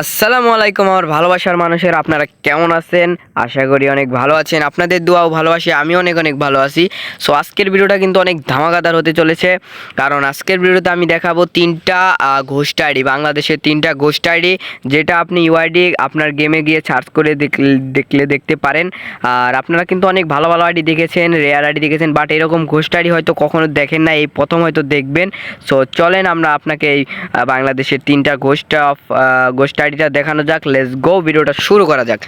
আসসালামু আলাইকুম আমার ভালোবাসার মানুষের, আপনারা কেমন আছেন? আশা করি অনেক ভালো আছেন। আপনাদের দোয়াও ভালোবাসি আমি অনেক অনেক ভালো আছি। সো আজকের ভিডিওটা কিন্তু অনেক ধামাকাদার হতে চলেছে। কারণ আজকের ভিডিওতে আমি দেখাবো তিনটা ঘোষ্ট আইডি বাংলাদেশের তিনটা ঘোষ্ট আইডি যেটা আপনি ইউআইডি আপনার গেমে গিয়ে সার্চ করে দেখ- দেখলে দেখতে পারেন। আর আপনারা কিন্তু অনেক ভালো ভালো আইডি দেখেছেন রেয়ার আইডি দেখেছেন বাট এরকম ঘোষ্ট আইডি হয়তো কখনো দেখেন না, এই প্রথম হয়তো দেখবেন। সো চলেন আমরা আপনাকে এই বাংলাদেশের তিনটা গোষ্ঠ অফ গোষ্ঠ আইডিটা দেখানো যাক লেস গো ভিডিওটা শুরু করা যাক।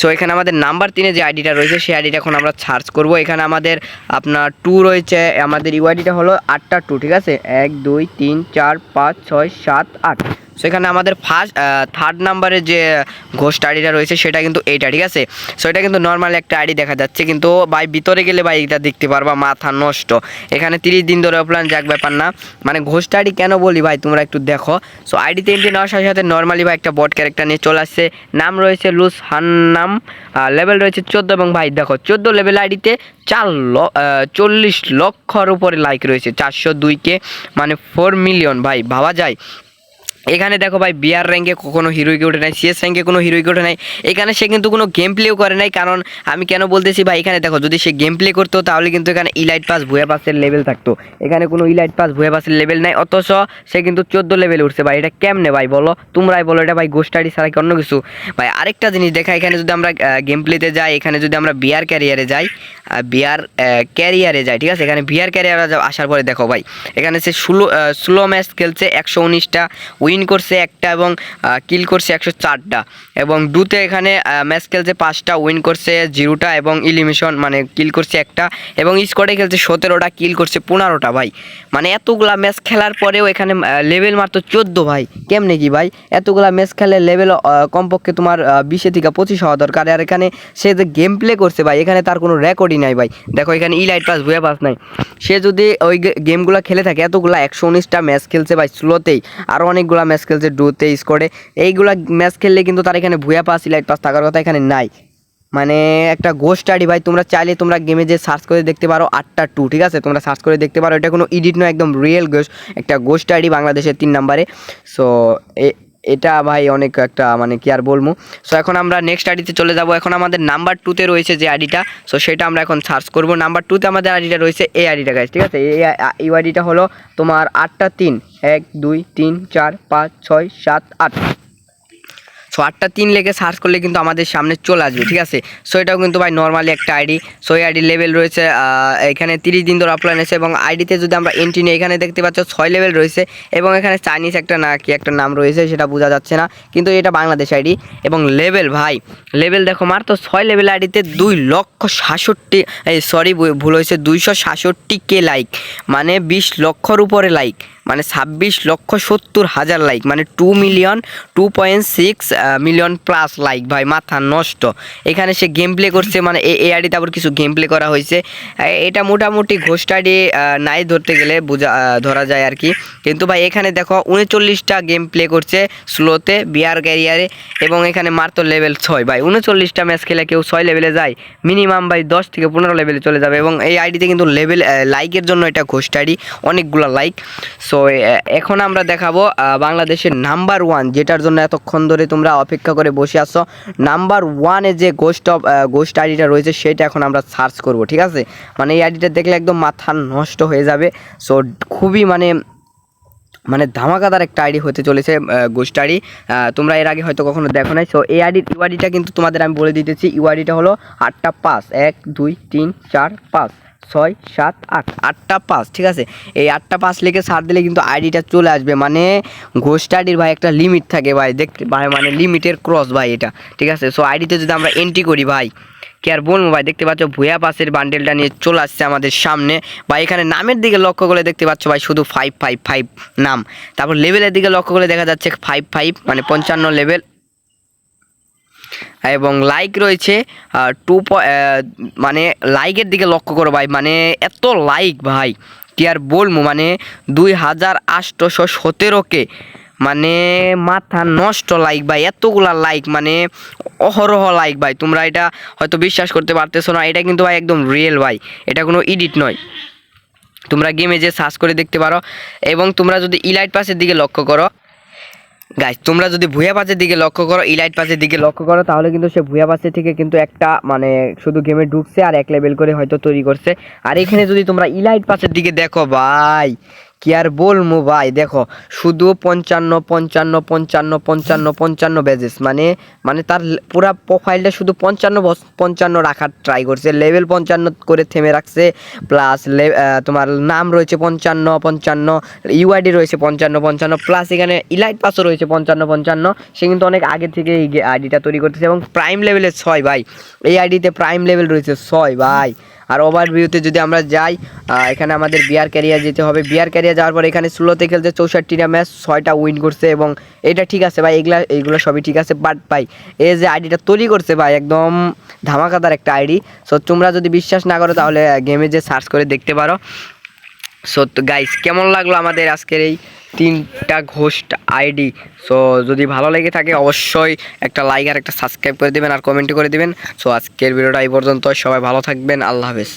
সো এখানে আমাদের নাম্বার তিনে যে আইডিটা রয়েছে, সেই আইডিটা এখন আমরা সার্চ করব। এখানে আমাদের আপনার টু রয়েছে, আমাদের ইউআইডিটা হলো আটটা টু ঠিক আছে? এক, দুই, তিন, চার, পাঁচ, ছয়, সাত, আট। সো এখানে আমাদের ফার্স্ট থার্ড নাম্বারে যে ঘোষ্ট আইডিটা রয়েছে, সেটা কিন্তু এইটা, ঠিক আছে? সো এটা কিন্তু নর্মাল একটা আইডি দেখা যাচ্ছে, কিন্তু ভাই ভিতরে গেলে ভাই এটা দেখতে পারবা, মাথা নষ্ট। এখানে তিরিশ দিন ধরে অফলাইন যাক ব্যাপার না। মানে ঘোষ্ট আইডি কেন বলি ভাই, তোমরা একটু দেখো। সো আইডিতে এন্ট্রি নেওয়ার সাথে সাথে নর্মালি ভাই একটা বট ক্যারেক্টার নিয়ে চলে আসছে। নাম রয়েছে লুস হান্নাম লেভেল রয়েছে চোদ্দ এবং ভাই দেখো, চোদ্দ লেভেল আইডিতে চার চল্লিশ লক্ষর উপরে লাইক রয়েছে, চারশো দুইকে মানে ফোর মিলিয়ন ভাই, ভাবা যায়। এখানে দেখো ভাই বিআর র্যাঙ্কে কোনো হিরোইকে ওঠে নাই সিএস র্যাঙ্কে কোনো হিরোইকে ওঠে নাই। এখানে সে কিন্তু কোনো গেম প্লেও করে নাই, কারণ আমি কেন বলতেছি ভাই, এখানে দেখো, যদি সে গেম প্লে করতো, তাহলে কিন্তু এখানে ইলাইট পাস ভুয়া পাসের লেভেল থাকতো। এখানে কোনো ইলাইট পাস ভুয়া পাসের লেভেল নাই, অথচ সে কিন্তু চোদ্দ লেভেল উঠছে। ভাই, এটা কেমনে ভাই বলো? তোমরাই বলো, এটা ভাই গোস্টারি ছাড়া কি অন্য কিছু? ভাই, আরেকটা জিনিস দেখা, এখানে যদি আমরা গেম প্লেতে যাই, এখানে যদি আমরা বিআর ক্যারিয়ারে যাই বিআর ক্যারিয়ারে যাই, ঠিক আছে? এখানে বিআর ক্যারিয়ারে আসার পরে দেখো ভাই, এখানে সে স্লো স্লো ম্যাচ খেলছে, একশো উনিশটা উইন করছে একটা এবং কিল করছে একশো চারটা। এবং ডুতে এখানে ম্যাচ খেলছে পাঁচটা উইন করছে জিরোটা এবং ইলিমিশন মানে কিল করছে একটা এবং স্কোয়াডে খেলছে সতেরোটা কিল করছে পনেরোটা ভাই। মানে এতগুলা ম্যাচ খেলার পরেও এখানে লেভেল মাত্র চোদ্দ ভাই। কেমনে কি ভাই? এতগুলা ম্যাচ খেলে লেভেল কমপক্ষে তোমার বিশে থেকে পঁচিশ হওয়া দরকার। আর এখানে সে যে গেম প্লে করছে ভাই, এখানে তার কোনো রেকর্ডই নাই ভাই। দেখো এখানে ইলাইট পাস ভুয়া পাস নাই। সে যদি ওই গেমগুলো খেলে থাকে, এতগুলা একশো উনিশটা ম্যাচ খেলছে ভাই স্লোতেই আরও অনেকগুলা ম্যাচ খেলছে ডুতে স্কোরে এইগুলো ম্যাচ খেললে কিন্তু তার এখানে ভুয়া পাস ইলাইট পাস থাকার কথা এখানে নাই। মানে একটা গোস্ট আইডি ভাই, তোমরা চাইলে তোমরা গেমে যে সার্চ করে দেখতে পারো আটটা টু ঠিক আছে? তোমরা সার্চ করে দেখতে পারো। এটা কোনো ইডিট নয়, একদম রিয়েল গোস্ট একটা গোস্ট স্টাডি বাংলাদেশের তিন নাম্বারে সো এটা ভাই অনেক একটা মানে কি আর বলব? সো এখন আমরা নেক্সট আইডিতে চলে যাব। এখন আমাদের নাম্বার টুতে রয়েছে যে আইডিটা সো সেটা আমরা এখন সার্চ করব। নাম্বার টুতে আমাদের আইডিটা রয়েছে এই আইডিটা গাছ ঠিক আছে? এই আইডিটা হলো তোমার আটটা তিন, এক, দুই, তিন, চার, পাঁচ, ছয়, সাত, আট। সো আটটা তিন লেগে সার্চ করলে কিন্তু আমাদের সামনে চলে আসবে, ঠিক আছে? সো এটাও কিন্তু ভাই নর্মালি একটা আইডি সো এই আইডি লেভেল রয়েছে এখানে তিরিশ দিন ধরে অফলাইন আছে এবং আইডিতে যদি আমরা এন্ট্রি নিই, এখানে দেখতে পাচ্ছ ছয় লেভেল রয়েছে এবং এখানে চাইনিজ একটা না কি একটা নাম রয়েছে সেটা বোঝা যাচ্ছে না, কিন্তু এটা বাংলাদেশ আইডি এবং লেভেল ভাই লেভেল দেখো মার, তো ছয় লেভেল আইডিতে দুই লক্ষ সাতষট্টি সরি ভুল হয়েছে, দুইশো সাতষট্টি কে লাইক মানে বিশ লক্ষর উপরে লাইক মানে ছাব্বিশ লক্ষ সত্তর হাজার লাইক মানে two million two point six million plus like ভাই, মাথা নষ্ট। এখানে সে গেম প্লে করছে মানে এই আইডিতে আবার কিছু গেম প্লে করা হয়েছে। এটা মোটামুটি ঘোষটাডি নাই ধরতে গেলে বোঝা ধরা যায় আর কি। কিন্তু ভাই, এখানে দেখো, উনচল্লিশটা গেম প্লে করছে স্লোতে বিয়ার ক্যারিয়ারে এবং এখানে মারতো লেভেল ছয়। ভাই, উনচল্লিশটা ম্যাচ খেলে কেউ ছয় লেভেলে যায় মিনিমাম ভাই দশ থেকে পনেরো লেভেলে চলে যাবে, এবং এই আইডিতে কিন্তু লেভেল লাইকের জন্য এটা ঘোষটাডি অনেকগুলো লাইক সো এখন আমরা দেখাবো বাংলাদেশের নাম্বার ওয়ান, যেটার জন্য এতক্ষণ ধরে তোমরা অপেক্ষা করে বসে আছো। নাম্বার ওয়ানে যে গোস্ট অফ গোস্ট আইডিটা রয়েছে, সেটা এখন আমরা সার্চ করব, ঠিক আছে? মানে এই আইডিটা দেখলে একদম মাথা নষ্ট হয়ে যাবে। সো খুবই মানে মানে ধামাকাদার একটা আইডি হতে চলেছে গোস্ট আইডি তোমরা এর আগে হয়তো কখনো দেখো নাই। সো এই আইডি ইউআইডিটা কিন্তু তোমাদের আমি বলে দিতেছি ইউআইডিটা হলো আটটা পাঁচ, এক, দুই, তিন, চার, পাঁচ। ছয়, সাত, আট, আটটা পাঁচ ঠিক আছে? এই আটটা পাঁচ লিখে সার দিলে কিন্তু আইডিটা চলে আসবে। মানে গোস্ট আইডির ভাই একটা লিমিট থাকে ভাই। দেখতে ভাই মানে লিমিটের ক্রস ভাই এটা, ঠিক আছে? সো আইডিতে যদি আমরা এন্ট্রি করি ভাই, কি আর বলব ভাই? দেখতে পাচ্ছ ভুয়া পাসের বান্ডেলটা নিয়ে চলে আসছে আমাদের সামনে। বা এখানে নামের দিকে লক্ষ্য করে দেখতে পাচ্ছ ভাই, শুধু ফাইভ ফাইভ ফাইভ নাম। তারপর লেভেলের দিকে লক্ষ্য করে দেখা যাচ্ছে ফাইভ ফাইভ মানে পঞ্চান্ন লেভেল এবং লাইক রয়েছে টু মানে লাইকের দিকে লক্ষ্য করো ভাই মানে এত লাইক ভাই, কি আর বলব মানে দুই হাজার আটশোশো সতেরোকে মানে মাথা নষ্ট লাইক ভাই, এতগুলা লাইক মানে অহরহ লাইক ভাই, তোমরা এটা হয়তো বিশ্বাস করতে পারতেছো না, এটা কিন্তু ভাই একদম রিয়েল ভাই, এটা কোনো এডিট নয়। তোমরা গেমে যে সার্চ করে দেখতে পারো, এবং তোমরা যদি ইলাইট পাসের দিকে লক্ষ্য করো গাইস তোমরা যদি ভুয়া পাসের দিকে লক্ষ্য করো ইলাইট পাশের দিকে লক্ষ্য করো, তাহলে কিন্তু সে ভুয়া পাসের থেকে কিন্তু একটা মানে শুধু গেমে ঢুকছে আর এক লেভেল করে হয়তো তৈরি করছে। আর এখানে যদি তোমরা ইলাইট পাশের দিকে দেখো, ভাই কি আর বলব ভাই? দেখো, শুধু পঞ্চান্ন পঞ্চান্ন পঞ্চান্ন পঞ্চান্ন পঞ্চান্ন বেজেস মানে মানে তার পুরা প্রোফাইলটা শুধু পঞ্চান্ন পঞ্চান্ন রাখার ট্রাই করছে। লেভেল পঞ্চান্ন করে থেমে রাখছে প্লাস তোমার নাম রয়েছে পঞ্চান্ন পঞ্চান্ন ইউআইডি রয়েছে পঞ্চান্ন পঞ্চান্ন প্লাস এখানে ইলাইট পাসও রয়েছে পঞ্চান্ন পঞ্চান্ন। সে কিন্তু অনেক আগে থেকে এই আইডিটা তৈরি করতেছে এবং প্রাইম লেভেলের ছয় ভাই। এই আইডিতে প্রাইম লেভেল রয়েছে ছয় ভাই। আর ওভারভিউতে যদি আমরা যাই এখানে আমাদের বিয়ার ক্যারিয়ার যেতে হবে। বিয়ার ক্যারিয়ার যাওয়ার পর এখানে স্লোতে খেলতে চৌষট্টিটা ম্যাচ ছয়টা উইন করছে এবং এটা ঠিক আছে ভাই, এগুলা এইগুলো সবই ঠিক আছে বাট ভাই এই যে আইডিটা তৈরি করছে ভাই, একদম ধামাকাদার একটা আইডি সো তোমরা যদি বিশ্বাস না করো তাহলে গেমে যে সার্চ করে দেখতে পারো। সো গাইস কেমন লাগল আমাদের আজকের এই তিনটা ঘোষ্ট আইডি? সো যদি ভালো লেগে থাকে, অবশ্যই একটা লাইক আর একটা সাবস্ক্রাইব করে দিবেন আর কমেন্ট করে দিবেন। সো আজকের ভিডিওটা এই পর্যন্ত সবাই ভালো থাকবেন। আল্লাহ হাফেজ।